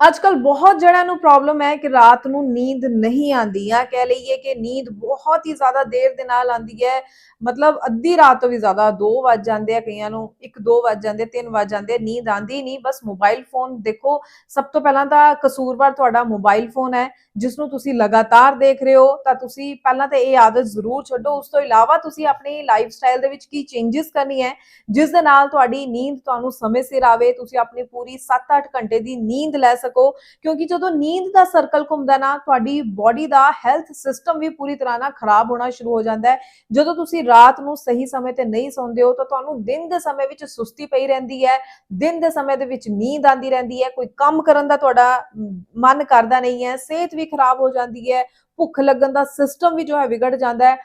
ਅੱਜ ਕੱਲ ਬਹੁਤ ਜਣਿਆਂ ਨੂੰ ਪ੍ਰੋਬਲਮ ਹੈ ਕਿ ਰਾਤ ਨੂੰ ਨੀਂਦ ਨਹੀਂ ਆਉਂਦੀ ਆ। ਕਹਿ ਲਈਏ ਕਿ ਨੀਂਦ ਬਹੁਤ ਹੀ ਜ਼ਿਆਦਾ ਦੇਰ ਦੇ ਨਾਲ ਆਉਂਦੀ ਹੈ। ਮਤਲਬ ਅੱਧੀ ਰਾਤ ਤੋਂ ਵੀ ਜ਼ਿਆਦਾ 2 ਵੱਜ ਜਾਂਦੇ ਆ ਕਈਆਂ ਨੂੰ 1 2 ਵੱਜ ਜਾਂਦੇ 3 ਵੱਜ ਜਾਂਦੇ, ਨੀਂਦ ਆਉਂਦੀ ਨਹੀਂ। ਬਸ ਮੋਬਾਈਲ ਫੋਨ ਦੇਖੋ, ਸਭ ਤੋਂ ਪਹਿਲਾਂ ਤਾਂ ਕਸੂਰਵਾਰ ਤੁਹਾਡਾ ਮੋਬਾਈਲ ਫੋਨ ਹੈ, ਜਿਸ ਨੂੰ ਤੁਸੀਂ ਲਗਾਤਾਰ ਦੇਖ ਰਹੇ ਹੋ, ਤਾਂ ਤੁਸੀਂ ਪਹਿਲਾਂ ਤਾਂ ਇਹ ਆਦਤ ਜ਼ਰੂਰ ਛੱਡੋ। ਉਸ ਤੋਂ ਇਲਾਵਾ ਤੁਸੀਂ ਆਪਣੀ ਲਾਈਫ ਸਟਾਈਲ ਦੇ ਵਿੱਚ ਕੀ ਚੇਂਜਸ ਕਰਨੀ ਹੈ, ਜਿਸ ਦੇ ਨਾਲ ਤੁਹਾਡੀ ਨੀਂਦ ਤੁਹਾਨੂੰ ਸਮੇਂ ਸਿਰ ਆਵੇ, ਤੁਸੀਂ ਆਪਣੀ ਪੂਰੀ 7-8 ਘੰਟੇ ਦੀ ਨੀਂਦ ਲੈ ਸਕੋ, ਕਿਉਂਕਿ ਜਦੋਂ ਨੀਂਦ ਦਾ ਸਰਕਲ ਘੁੰਮਦਾ ਨਾ, ਤੁਹਾਡੀ ਬਾਡੀ ਦਾ ਹੈਲਥ ਸਿਸਟਮ ਵੀ ਪੂਰੀ ਤਰ੍ਹਾਂ ਨਾਲ ਖਰਾਬ ਹੋਣਾ ਸ਼ੁਰੂ ਹੋ ਜਾਂਦਾ ਹੈ। ਜਦੋਂ ਤੁਸੀਂ ਰਾਤ ਨੂੰ ਸਹੀ ਸਮੇਂ ਤੇ ਨਹੀਂ ਸੌਂਦੇ ਹੋ, ਤਾਂ ਤੁਹਾਨੂੰ ਦਿਨ ਦੇ ਸਮੇਂ ਵਿੱਚ ਸੁਸਤੀ ਪਈ ਰਹਿੰਦੀ ਹੈ, ਦਿਨ ਦੇ ਸਮੇਂ ਦੇ ਵਿੱਚ ਨੀਂਦ ਆਂਦੀ ਰਹਿੰਦੀ ਹੈ, ਕੋਈ ਕੰਮ ਕਰਨ ਦਾ ਤੁਹਾਡਾ ਮਨ ਕਰਦਾ ਨਹੀਂ ਹੈ, ਸਿਹਤ ਵੀ ਖਰਾਬ ਹੋ ਜਾਂਦੀ ਹੈ, ਭੁੱਖ ਲੱਗਣ ਦਾ ਸਿਸਟਮ ਵੀ ਜੋ ਹੈ ਵਿਗੜ ਜਾਂਦਾ ਹੈ।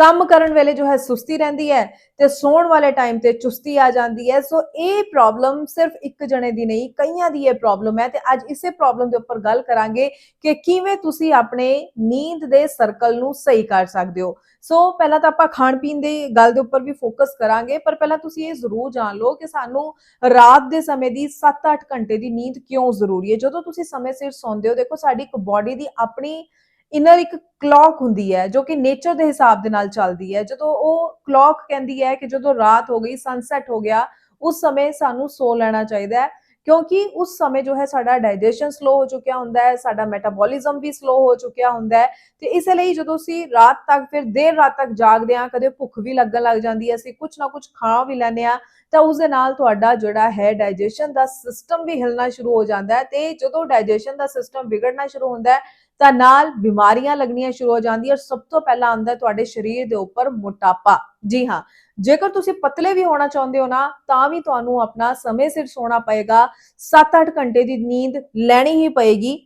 ਕੰਮ ਕਰਨ ਵੇਲੇ ਜੋ ਹੈ ਸੁਸਤੀ ਰਹਿੰਦੀ ਹੈ ਤੇ ਸੌਣ ਵਾਲੇ ਟਾਈਮ ਤੇ ਚੁਸਤੀ ਆ ਜਾਂਦੀ ਹੈ। ਸੋ ਇਹ ਪ੍ਰੋਬਲਮ ਸਿਰਫ ਇੱਕ ਜਣੇ ਦੀ ਨਹੀਂ, ਕਈਆਂ ਦੀ ਇਹ ਪ੍ਰੋਬਲਮ ਹੈ ਤੇ ਅੱਜ ਇਸੇ ਪ੍ਰੋਬਲਮ ਦੇ ਉੱਪਰ ਗੱਲ ਕਰਾਂਗੇ ਕਿ ਕਿਵੇਂ ਤੁਸੀਂ ਆਪਣੇ ਨੀਂਦ ਦੇ ਸਰਕਲ ਨੂੰ ਸਹੀ ਕਰ ਸਕਦੇ ਹੋ। ਸੋ ਪਹਿਲਾਂ ਤਾਂ ਆਪਾਂ ਖਾਣ ਪੀਣ ਦੀ ਗੱਲ ਦੇ ਉੱਪਰ ਵੀ ਫੋਕਸ ਕਰਾਂਗੇ, ਪਰ ਪਹਿਲਾਂ ਤੁਸੀਂ ਇਹ ਜ਼ਰੂਰ ਜਾਣ ਲਓ ਕਿ ਸਾਨੂੰ ਰਾਤ ਦੇ ਸਮੇਂ ਦੀ 7-8 ਘੰਟੇ ਦੀ ਨੀਂਦ ਕਿਉਂ ਜ਼ਰੂਰੀ ਹੈ? ਜਦੋਂ ਤੁਸੀਂ ਸਮੇਂ ਸਿਰ ਸੌਂਦੇ ਹੋ, ਦੇਖੋ ਸਾਡੀ ਇੱਕ ਬਾਡੀ ਦੀ ਆਪਣੀ ਇਨਰ ਇੱਕ ਕਲੌਕ ਹੁੰਦੀ ਹੈ, ਜੋ ਕਿ ਨੇਚਰ ਦੇ ਹਿਸਾਬ ਦੇ ਨਾਲ ਚੱਲਦੀ ਹੈ। ਜਦੋਂ ਉਹ ਕਲੌਕ ਕਹਿੰਦੀ ਹੈ ਕਿ ਜਦੋਂ ਰਾਤ ਹੋ ਗਈ ਸਨਸੈਟ ਹੋ ਗਿਆ, ਉਸ ਸਮੇਂ ਸਾਨੂੰ ਸੋ ਲੈਣਾ ਚਾਹੀਦਾ ਹੈ। ਕਿਉਂਕਿ ਉਸ ਸਮੇਂ ਜੋ ਹੈ, ਸਾਡਾ ਡਾਈਜੈਸ਼ਨ ਸਲੋ ਹੋ ਚੁੱਕਿਆ ਹੁੰਦਾ ਹੈ, ਸਾਡਾ ਮੈਟਾਬੋਲਿਜ਼ਮ ਵੀ ਸਲੋ ਹੋ ਚੁੱਕਿਆ ਹੁੰਦਾ ਹੈ। ਤੇ ਇਸ ਲਈ ਜਦੋਂ ਅਸੀਂ ਰਾਤ ਤੱਕ, ਫਿਰ ਦੇਰ ਰਾਤ ਤੱਕ ਜਾਗਦੇ ਹਾਂ, ਕਦੇ ਭੁੱਖ ਵੀ ਲੱਗਣ ਲੱਗ ਜਾਂਦੀ ਹੈ, ਅਸੀਂ ਕੁਝ ਨਾ ਕੁਝ ਖਾ ਵੀ ਲੈਂਦੇ ਹਾਂ, ਤਾਂ ਉਸ ਦੇ ਨਾਲ ਤੁਹਾਡਾ ਜਿਹੜਾ ਹੈ ਡਾਈਜੈਸ਼ਨ ਦਾ ਸਿਸਟਮ ਵੀ ਹਿਲਣਾ ਸ਼ੁਰੂ ਹੋ ਜਾਂਦਾ ਹੈ। ਤੇ ਜਦੋਂ ਡਾਈਜੈਸ਼ਨ ਦਾ ਸਿਸਟਮ ਵਿਗੜਨਾ ਸ਼ੁਰੂ ਹੁੰਦਾ ਹੈ ਤਾਂ ਨਾਲ ਬਿਮਾਰੀਆਂ ਲੱਗਣੀਆਂ ਸ਼ੁਰੂ ਹੋ ਜਾਂਦੀਆਂ ਔਰ ਸਭ ਤੋਂ ਪਹਿਲਾਂ ਆਉਂਦਾ ਤੁਹਾਡੇ ਸਰੀਰ ਦੇ ਉੱਪਰ ਮੋਟਾਪਾ। ਜੀ ਹਾਂ, ਜੇਕਰ ਤੁਸੀਂ ਪਤਲੇ ਵੀ ਹੋਣਾ ਚਾਹੁੰਦੇ ਹੋ ਨਾ, ਤਾਂ ਵੀ ਤੁਹਾਨੂੰ ਆਪਣਾ ਸਮੇਂ ਸਿਰ ਸੋਣਾ ਪਏਗਾ। 7-8 ਘੰਟੇ ਦੀ ਨੀਂਦ ਲੈਣੀ ਹੀ ਪਏਗੀ।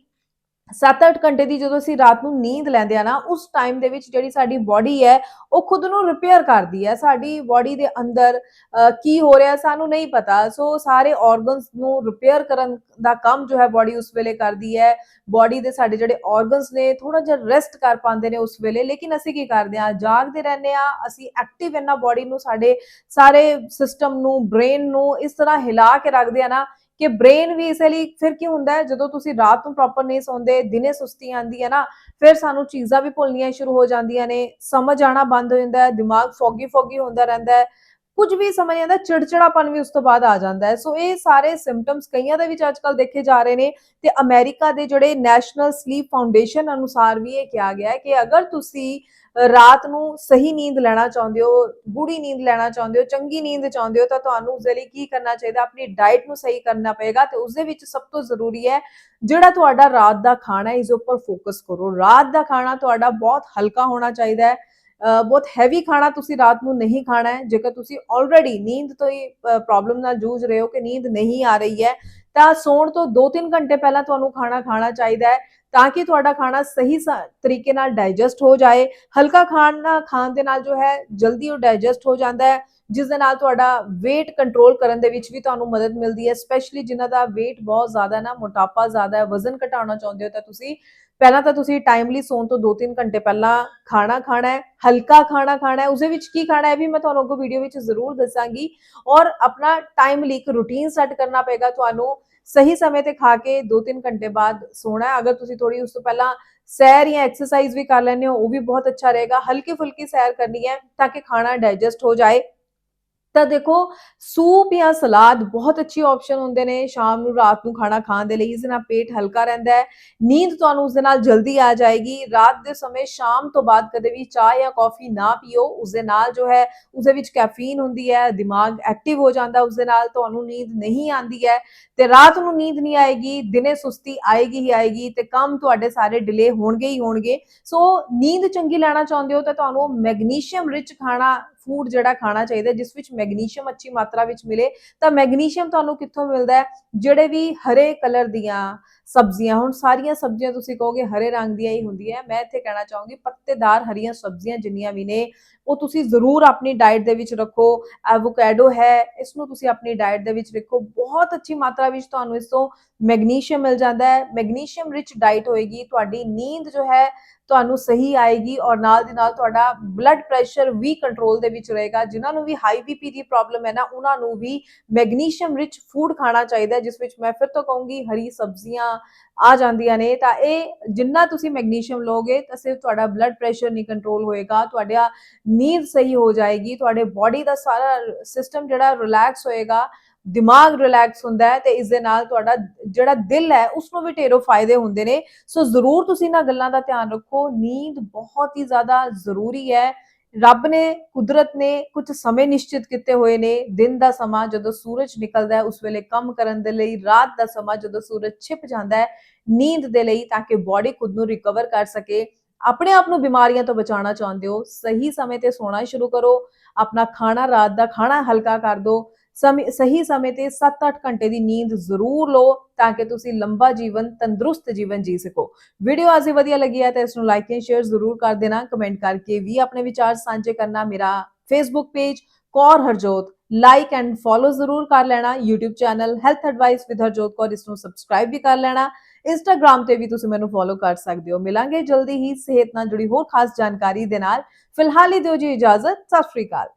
7-8 ਘੰਟੇ ਦੀ ਜਦੋਂ ਅਸੀਂ ਰਾਤ ਨੂੰ ਨੀਂਦ ਲੈਂਦੇ ਆ ਨਾ, ਉਸ ਟਾਈਮ ਦੇ ਵਿੱਚ ਜਿਹੜੀ ਸਾਡੀ ਬਾਡੀ ਹੈ, ਉਹ ਖੁਦ ਨੂੰ ਰਿਪੇਅਰ ਕਰਦੀ ਹੈ। ਸਾਡੀ ਬਾਡੀ ਦੇ ਅੰਦਰ ਕੀ ਹੋ ਰਿਹਾ ਸਾਨੂੰ ਨਹੀਂ ਪਤਾ। ਸੋ ਸਾਰੇ ਆਰਗਨਸ ਨੂੰ ਰਿਪੇਅਰ ਕਰਨ ਦਾ ਕੰਮ ਜੋ ਹੈ ਬਾਡੀ ਉਸ ਵੇਲੇ ਕਰਦੀ ਹੈ। ਬਾਡੀ ਦੇ ਸਾਡੇ ਜਿਹੜੇ ਆਰਗਨਸ ਨੇ ਥੋੜਾ ਜਿਹਾ ਰੈਸਟ ਕਰ ਪਾਉਂਦੇ ਨੇ ਉਸ ਵੇਲੇ। ਲੇਕਿਨ ਅਸੀਂ ਕੀ ਕਰਦੇ ਆ ਜਾਗਦੇ ਰਹਿੰਦੇ ਆ ਅਸੀਂ ਐਕਟਿਵ ਇਹਨਾਂ ਬਾਡੀ ਨੂੰ ਸਾਡੇ ਸਾਰੇ ਸਿਸਟਮ ਨੂੰ ਬ੍ਰੇਨ ਨੂੰ ਇਸ ਤਰ੍ਹਾਂ ਹਿਲਾ ਕੇ ਰੱਖਦੇ ਆ ਨਾ ਕਿ ਬ੍ਰੇਨ ਵੀ ਇਸੇ ਲਈ ਫਿਰ ਕੀ ਹੁੰਦਾ ਹੈ, ਜਦੋਂ ਤੁਸੀਂ ਰਾਤ ਨੂੰ ਪ੍ਰੋਪਰ ਨਹੀਂ ਸੌਂਦੇ, ਦਿਨੇ ਸੁਸਤੀ ਆਂਦੀ ਹੈ ਨਾ, ਫਿਰ ਸਾਨੂੰ ਚੀਜ਼ਾਂ ਵੀ ਭੁੱਲਣੀਆਂ ਸ਼ੁਰੂ ਹੋ ਜਾਂਦੀਆਂ ਨੇ, ਸਮਝ ਆਣਾ ਬੰਦ ਹੋ ਜਾਂਦਾ ਹੈ, ਦਿਮਾਗ ਫੋਗੀ ਫੋਗੀ ਹੁੰਦਾ ਰਹਿੰਦਾ ਹੈ ਕੁਝ ਵੀ ਸਮਝ ਆਂਦਾ ਚਿੜਚਿੜਾਪਨ ਵੀ ਉਸ ਤੋਂ ਬਾਅਦ ਆ ਜਾਂਦਾ ਹੈ। ਸੋ ਇਹ ਸਾਰੇ ਸਿੰਪਟਮਸ ਕਈਆਂ ਦੇ ਵਿੱਚ ਅੱਜਕੱਲ ਦੇਖੇ ਜਾ ਰਹੇ ਨੇ ਤੇ ਅਮਰੀਕਾ ਦੇ ਜਿਹੜੇ ਨੈਸ਼ਨਲ ਸਲੀਪ ਫਾਊਂਡੇਸ਼ਨ ਅਨੁਸਾਰ ਵੀ ਇਹ ਕਿਹਾ ਗਿਆ ਹੈ ਕਿ ਅਗਰ ਤੁਸੀਂ ਰਾਤ ਨੂੰ ਸਹੀ ਨੀਂਦ ਲੈਣਾ ਚਾਹੁੰਦੇ ਹੋ ਗੂੜੀ ਨੀਂਦ ਲੈਣਾ ਚਾਹੁੰਦੇ ਹੋ, ਚੰਗੀ ਨੀਂਦ ਚਾਹੁੰਦੇ ਹੋ ਤਾਂ ਤੁਹਾਨੂੰ ਉਸ ਦੇ ਲਈ ਕੀ ਕਰਨਾ ਚਾਹੀਦਾ? ਆਪਣੀ ਡਾਈਟ ਨੂੰ ਸਹੀ ਕਰਨਾ ਪਏਗਾ ਤੇ ਉਸ ਦੇ ਵਿੱਚ ਸਭ ਤੋਂ ਜ਼ਰੂਰੀ ਹੈ ਜਿਹੜਾ ਤੁਹਾਡਾ ਰਾਤ ਦਾ ਖਾਣਾ ਹੈ, ਇਸ ਉੱਪਰ ਫੋਕਸ ਕਰੋ। ਰਾਤ ਦਾ ਖਾਣਾ ਤੁਹਾਡਾ ਬਹੁਤ ਹਲਕਾ ਹੋਣਾ ਚਾਹੀਦਾ ਹੈ। ਬਹੁਤ ਹੈਵੀ ਖਾਣਾ ਤੁਸੀਂ ਰਾਤ ਨੂੰ ਨਹੀਂ ਖਾਣਾ ਹੈ। ਜੇਕਰ ਤੁਸੀਂ ਆਲਰੇਡੀ ਨੀਂਦ ਤੋਂ ਹੀ ਪ੍ਰੋਬਲਮ ਨਾਲ ਜੂਝ ਰਹੇ ਹੋ ਕਿ ਨੀਂਦ ਨਹੀਂ ਆ ਰਹੀ ਹੈ, ਤਾਂ ਸੌਣ ਤੋਂ 2-3 ਘੰਟੇ ਪਹਿਲਾਂ ਤੁਹਾਨੂੰ ਖਾਣਾ ਖਾਣਾ ਚਾਹੀਦਾ ਹੈ, ਤਾਂ ਕਿ ਤੁਹਾਡਾ ਖਾਣਾ ਸਹੀ ਸ- ਤਰੀਕੇ ਨਾਲ ਡਾਈਜੈਸਟ ਹੋ ਜਾਏ। ਹਲਕਾ ਖਾਣਾ ਖਾਣ ਦੇ ਨਾਲ ਜੋ ਹੈ, ਜਲਦੀ ਉਹ ਡਾਈਜੈਸਟ ਹੋ ਜਾਂਦਾ ਹੈ, ਜਿਸ ਦੇ ਨਾਲ ਤੁਹਾਡਾ weight ਕੰਟਰੋਲ ਕਰਨ ਦੇ ਵਿੱਚ ਵੀ ਤੁਹਾਨੂੰ ਮਦਦ ਮਿਲਦੀ ਹੈ। ਸਪੈਸ਼ਲੀ ਜਿਨ੍ਹਾਂ ਦਾ weight ਬਹੁਤ ਜ਼ਿਆਦਾ ਨਾ, ਮੋਟਾਪਾ ਜ਼ਿਆਦਾ ਹੈ, ਵਜ਼ਨ ਘਟਾਉਣਾ ਚਾਹੁੰਦੇ ਹੋ, ਤਾਂ ਤੁਸੀਂ ਪਹਿਲਾਂ ਤਾਂ ਤੁਸੀਂ ਟਾਈਮਲੀ ਸੌਣ ਤੋਂ 2-3 ਘੰਟੇ ਪਹਿਲਾਂ ਖਾਣਾ ਖਾਣਾ ਹੈ, ਹਲਕਾ ਖਾਣਾ ਖਾਣਾ ਹੈ ਉਸਦੇ ਵਿੱਚ ਕੀ ਖਾਣਾ ਹੈ ਇਹ ਵੀ ਮੈਂ ਤੁਹਾਨੂੰ ਅੱਗੋਂ ਵੀਡੀਓ ਵਿੱਚ ਜ਼ਰੂਰ ਦੱਸਾਂਗੀ। ਔਰ ਆਪਣਾ ਟਾਈਮਲੀ ਇੱਕ ਰੂਟੀਨ ਸੈੱਟ ਕਰਨਾ ਪਏਗਾ ਤੁਹਾਨੂੰ, ਸਹੀ ਸਮੇਂ ਤੇ ਖਾ ਕੇ 2-3 ਘੰਟੇ ਬਾਅਦ ਸੋਣਾ ਹੈ। ਅਗਰ ਤੁਸੀਂ ਥੋੜੀ ਉਸ ਤੋਂ ਪਹਿਲਾਂ ਸੈਰ ਜਾਂ ਐਕਸਰਸਾਈਜ਼ ਵੀ ਕਰ ਲੈਂਦੇ ਹੋ, ਉਹ ਵੀ ਬਹੁਤ ਅੱਛਾ ਰਹੇਗਾ। ਹਲਕੀ ਫੁਲਕੀ ਸੈਰ ਕਰਨੀ ਹੈ ਤਾਂ ਕਿ ਖਾਣਾ ਡਾਈਜੈਸਟ ਹੋ ਜਾਏ। ਤਾਂ ਦੇਖੋ, ਸੂਪ ਜਾਂ ਸਲਾਦ ਬਹੁਤ ਅੱਛੀ ਆਪਸ਼ਨ ਹੁੰਦੇ ਨੇ। ਸ਼ਾਮ ਨੂੰ, ਰਾਤ ਨੂੰ ਖਾਣਾ ਖਾਣ ਦੇ ਲਈ ਇਸ ਨਾਲ ਪੇਟ ਹਲਕਾ ਰਹਿੰਦਾ ਹੈ। ਨੀਂਦ ਤੁਹਾਨੂੰ ਉਸ ਦੇ ਨਾਲ ਜਲਦੀ ਆ ਜਾਏਗੀ। ਰਾਤ ਦੇ ਸਮੇਂ ਸ਼ਾਮ ਤੋਂ ਬਾਅਦ ਕਦੇ ਵੀ ਚਾਹ ਜਾਂ ਕੌਫੀ ਨਾ ਪੀਓ। ਉਸ ਦੇ ਨਾਲ ਜੋ ਹੈ, ਉਸ ਦੇ ਵਿੱਚ ਕੈਫੀਨ ਹੁੰਦੀ ਹੈ, ਦਿਮਾਗ ਐਕਟਿਵ ਹੋ ਜਾਂਦਾ ਉਸ ਦੇ ਨਾਲ, ਤੁਹਾਨੂੰ ਨੀਂਦ ਨਹੀਂ ਆਉਂਦੀ ਹੈ। ਤੇ ਰਾਤ ਨੂੰ ਨੀਂਦ ਨਹੀਂ ਆਏਗੀ, ਦਿਨੇ ਸੁਸਤੀ ਆਏਗੀ ਹੀ ਆਏਗੀ ਤੇ ਕੰਮ ਤੁਹਾਡੇ ਸਾਰੇ ਡਿਲੇ ਹੋਣਗੇ ਹੀ ਹੋਣਗੇ। ਸੋ ਨੀਂਦ ਚੰਗੀ ਲੈਣਾ ਚਾਹੁੰਦੇ ਹੋ ਤਾਂ ਤੁਹਾਨੂੰ ਮੈਗਨੀਸ਼ੀਅਮ ਰਿਚ ਖਾਣਾ ਫੂਡ ਜਿਹੜਾ ਖਾਣਾ ਚਾਹੀਦਾ ਜਿਸ ਵਿੱਚ ਮੈਗਨੀਸ਼ੀਅਮ ਅੱਛੀ ਮਾਤਰਾ ਵਿੱਚ ਮਿਲੇ, ਤਾਂ ਮੈਗਨੀਸ਼ੀਅਮ ਤੁਹਾਨੂੰ ਕਿੱਥੋਂ ਮਿਲਦਾ ਹੈ? ਜਿਹੜੇ ਵੀ ਹਰੇ ਕਲਰ ਦੀਆਂ ਸਬਜ਼ੀਆਂ, ਹੁਣ ਸਾਰੀਆਂ ਸਬਜ਼ੀਆਂ ਤੁਸੀਂ ਕਹੋਗੇ ਹਰੇ ਰੰਗ ਦੀਆਂ ਹੀ ਹੁੰਦੀਆਂ, ਮੈਂ ਇੱਥੇ ਕਹਿਣਾ ਚਾਹੂੰਗੀ ਪੱਤੇਦਾਰ ਹਰੀਆਂ ਸਬਜ਼ੀਆਂ ਜਿੰਨੀਆਂ ਵੀ ਨੇ, ਉਹ ਤੁਸੀਂ ਜ਼ਰੂਰ ਆਪਣੀ ਡਾਈਟ ਦੇ ਵਿੱਚ ਰੱਖੋ ਐਵੋਕੈਡੋ ਹੈ ਇਸ ਨੂੰ ਤੁਸੀਂ ਆਪਣੀ ਡਾਈਟ ਦੇ ਵਿੱਚ ਰੱਖੋ, ਬਹੁਤ ਅੱਛੀ ਮਾਤਰਾ ਵਿੱਚ ਤੁਹਾਨੂੰ ਇਸ ਤੋਂ ਮੈਗਨੀਸ਼ੀਅਮ ਮਿਲ ਜਾਂਦਾ ਹੈ, ਮੈਗਨੀਸ਼ੀਅਮ ਰਿਚ ਡਾਈਟ ਹੋਏਗੀ, ਤੁਹਾਡੀ ਨੀਂਦ ਜੋ ਹੈ ਤੁਹਾਨੂੰ ਸਹੀ ਆਏਗੀ ਔਰ ਨਾਲ ਦੀ ਨਾਲ ਤੁਹਾਡਾ ਬਲੱਡ ਪ੍ਰੈਸ਼ਰ ਵੀ ਕੰਟਰੋਲ ਦੇ ਵਿੱਚ ਰਹੇਗਾ, ਜਿਨ੍ਹਾਂ ਨੂੰ ਵੀ ਹਾਈ ਬੀਪੀ ਦੀ ਪ੍ਰੋਬਲਮ ਹੈ ਨਾ, ਉਹਨਾਂ ਨੂੰ ਵੀ ਮੈਗਨੀਸ਼ੀਅਮ ਰਿਚ ਫੂਡ ਖਾਣਾ ਚਾਹੀਦਾ ਜਿਸ ਵਿੱਚ ਮੈਂ ਫਿਰ ਤੋਂ ਕਹੂੰਗੀ ਹਰੀ ਸਬਜ਼ੀਆਂ ਆ ਜਾਂਦੀਆਂ ਨੇ, ਤਾਂ ਇਹ ਜਿੰਨਾ ਤੁਸੀਂ ਮੈਗਨੀਸ਼ੀਅਮ ਲਓਗੇ ਤਾਂ ਸਿਰਫ ਤੁਹਾਡਾ ਬਲੱਡ ਪ੍ਰੈਸ਼ਰ ਨਹੀਂ ਕੰਟਰੋਲ ਹੋਏਗਾ, ਤੁਹਾਡਾ ਨੀਂਦ ਸਹੀ ਹੋ ਜਾਏਗੀ, ਤੁਹਾਡੇ ਬਾਡੀ ਦਾ ਸਾਰਾ ਸਿਸਟਮ ਜਿਹੜਾ ਰਿਲੈਕਸ ਹੋਏਗਾ, ਦਿਮਾਗ ਰਿਲੈਕਸ ਹੁੰਦਾ ਹੈ ਤੇ ਇਸ ਦੇ ਨਾਲ ਤੁਹਾਡਾ ਜਿਹੜਾ ਦਿਲ ਹੈ ਉਸ ਨੂੰ ਵੀ ਢੇਰੋਂ ਫਾਇਦੇ ਹੁੰਦੇ ਨੇ। ਸੋ ਜ਼ਰੂਰ ਤੁਸੀਂ ਇਹਨਾਂ ਗੱਲਾਂ ਦਾ ਧਿਆਨ ਰੱਖੋ, ਨੀਂਦ ਬਹੁਤ ਹੀ ਜ਼ਿਆਦਾ ਜ਼ਰੂਰੀ ਹੈ। ਰੱਬ ਨੇ, ਕੁਦਰਤ ਨੇ ਕੁਝ ਸਮੇਂ ਨਿਸ਼ਚਿਤ ਕੀਤੇ ਹੋਏ ਨੇ। ਦਿਨ ਦਾ ਸਮਾਂ ਜਦੋਂ ਸੂਰਜ ਨਿਕਲਦਾ ਹੈ, ਉਸ ਵੇਲੇ ਕੰਮ ਕਰਨ ਦੇ ਲਈ, ਰਾਤ ਦਾ ਸਮਾਂ ਜਦੋਂ ਸੂਰਜ ਛਿਪ ਜਾਂਦਾ ਹੈ, ਨੀਂਦ ਦੇ ਲਈ ਤਾਂ ਕਿ ਬਾਡੀ ਖੁਦ ਨੂੰ ਰਿਕਵਰ ਕਰ ਸਕੇ। ਆਪਣੇ ਆਪ ਨੂੰ ਬਿਮਾਰੀਆਂ ਤੋਂ ਬਚਾਉਣਾ ਚਾਹੁੰਦੇ ਹੋ, ਸਹੀ ਸਮੇਂ ਤੇ ਸੋਣਾ ਸ਼ੁਰੂ ਕਰੋ। ਆਪਣਾ ਖਾਣਾ ਰਾਤ ਦਾ ਖਾਣਾ ਹਲਕਾ ਕਰ ਦਿਓ ਸਮੇਂ, ਸਹੀ ਸਮੇਂ ਤੇ 7-8 ਘੰਟੇ ਦੀ ਨੀਂਦ ਜ਼ਰੂਰ ਲਓ ਤਾਂ ਕਿ ਤੁਸੀਂ ਲੰਬਾ ਜੀਵਨ, ਤੰਦਰੁਸਤ ਜੀਵਨ ਜੀ ਸਕੋ। ਵੀਡੀਓ ਅੱਜ ਵਧੀਆ ਲੱਗੀ ਹੈ ਤਾਂ ਇਸ ਨੂੰ ਲਾਈਕ ਐਂਡ ਸ਼ੇਅਰ ਜ਼ਰੂਰ ਕਰ ਦੇਣਾ। ਕਮੈਂਟ ਕਰਕੇ ਵੀ ਆਪਣੇ ਵਿਚਾਰ ਸਾਂਝੇ ਕਰਨਾ। ਮੇਰਾ Facebook page Kaur Harjot. Like and follow ਜ਼ਰੂਰ ਕਰ ਲੈਣਾ। YouTube channel health advice with Harjot Kaur. ਇਸ ਨੂੰ ਸਬਸਕ੍ਰਾਈਬ ਵੀ ਕਰ ਲੈਣਾ। ਇੰਸਟਾਗ੍ਰam ਤੇ ਵੀ ਤੁਸੀਂ ਮੈਨੂੰ ਫੋਲੋ ਕਰ ਸਕਦੇ ਹੋ। ਮਿਲਾਂਗੇ ਜਲਦੀ ਹੀ ਸਿਹਤ ਨਾਲ ਜੁੜੀ ਹੋਰ ਖਾਸ ਜਾਣਕਾਰੀ ਦੇ ਨਾਲ। ਫਿਲਹਾਲ ਹੀ ਦਿਓ ਜੀ ਇਜਾਜ਼ਤ। ਸਤਿ ਸ਼੍ਰੀ ਅਕਾਲ।